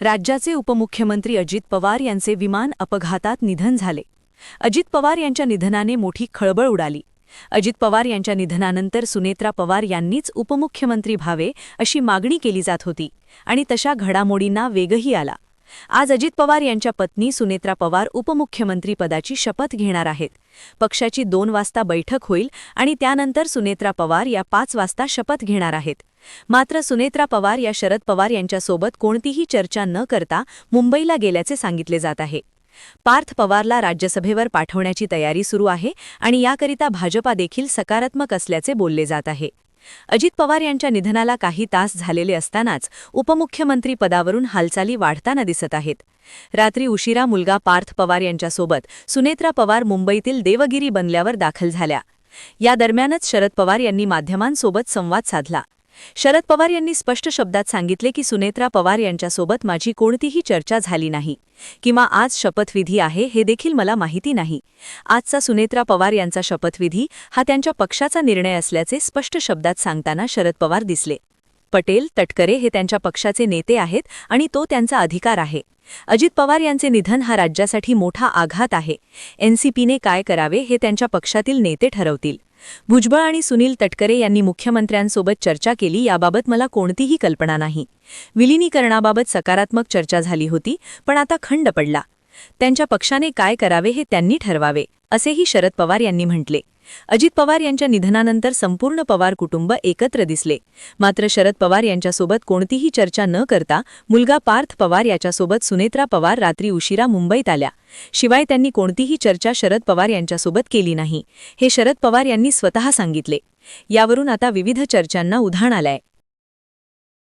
राज्याचे उपमुख्यमंत्री अजित पवार यांचे विमान अपघातात निधन झाले. अजित पवार यांच्या निधनाने मोठी खळबळ उडाली. अजित पवार यांच्या निधनानंतर सुनेत्रा पवार यांनीच उपमुख्यमंत्री व्हावे अशी मागणी केली जात होती आणि तशा घडामोडींना वेगही आला. आज अजित पवार यांच्या पत्नी सुनेत्रा पवार उपमुख्यमंत्री पदाची शपथ घेणार आहेत. पक्षाची दोन वाजता बैठक होईल आणि त्यानंतर सुनेत्रा पवार या पाच वाजता शपथ घेणार आहेत. मात्र सुनेत्रा पवार या शरद पवार यांच्यासोबत कोणतीही चर्चा न करता मुंबईला गेल्याचे सांगितले जात आहे. पार्थ पवारला राज्यसभेवर पाठवण्याची तयारी सुरू आहे आणि याकरिता भाजपा देखील सकारात्मक असल्याचे बोलले जात आहे. अजित पवार यांच्या निधनाला काही तास झालेले असतानाच उपमुख्यमंत्री पदावरून हालचाली वाढताना दिसत आहेत. रात्री उशिरा मुलगा पार्थ पवार यांच्यासोबत सुनेत्रा पवार मुंबईतील देवगिरी बनल्यावर दाखल झाल्या. या दरम्यानच शरद पवार यांनी माध्यमांसोबत संवाद साधला. शरद पवार यांनी स्पष्ट शब्दात सांगितले की सुनेत्रा पवार यांच्यासोबत माझी कोणतीही चर्चा झाली नाही किंवा आज शपथविधी आहे हे देखील मला माहिती नाही. आजचा सुनेत्रा पवार यांचा शपथविधी हा त्यांच्या पक्षाचा निर्णय असल्याचे स्पष्ट शब्दात सांगताना शरद पवार दिसले. पटेल तटकरे हे त्यांच्या पक्षाचे नेते आहेत आणि तो त्यांचा अधिकार आहे. अजित पवार यांचे निधन हा राज्यासाठी मोठा आघात आहे. एनसीपीने काय करावे हे त्यांच्या पक्षातील नेते ठरवतील. भुजबळ आणि सुनील तटकरे यांनी मुख्यमंत्र्यांसोबत चर्चा केली याबाबत मला कोणतीही कल्पना नाही. विलिनीकरणाबाबत सकारात्मक चर्चा झाली होती पण आता खंड पडला. त्यांच्या पक्षाने काय करावे हे त्यांनी ठरवावे असेही शरद पवार यांनी म्हटले. अजित पवार यांच्या निधनानंतर संपूर्ण पवार कुटुंब एकत्र दिसले. मात्र शरद पवार यांच्यासोबत कोणतीही चर्चा न करता मुलगा पार्थ पवार याच्यासोबत सुनेत्रा पवार रात्री उशिरा मुंबईत आल्या. शिवाय त्यांनी कोणतीही चर्चा शरद पवार यांच्यासोबत केली नाही हे शरद पवार यांनी स्वतः सांगितले. यावरून आता विविध चर्चांना उधाण आलंय.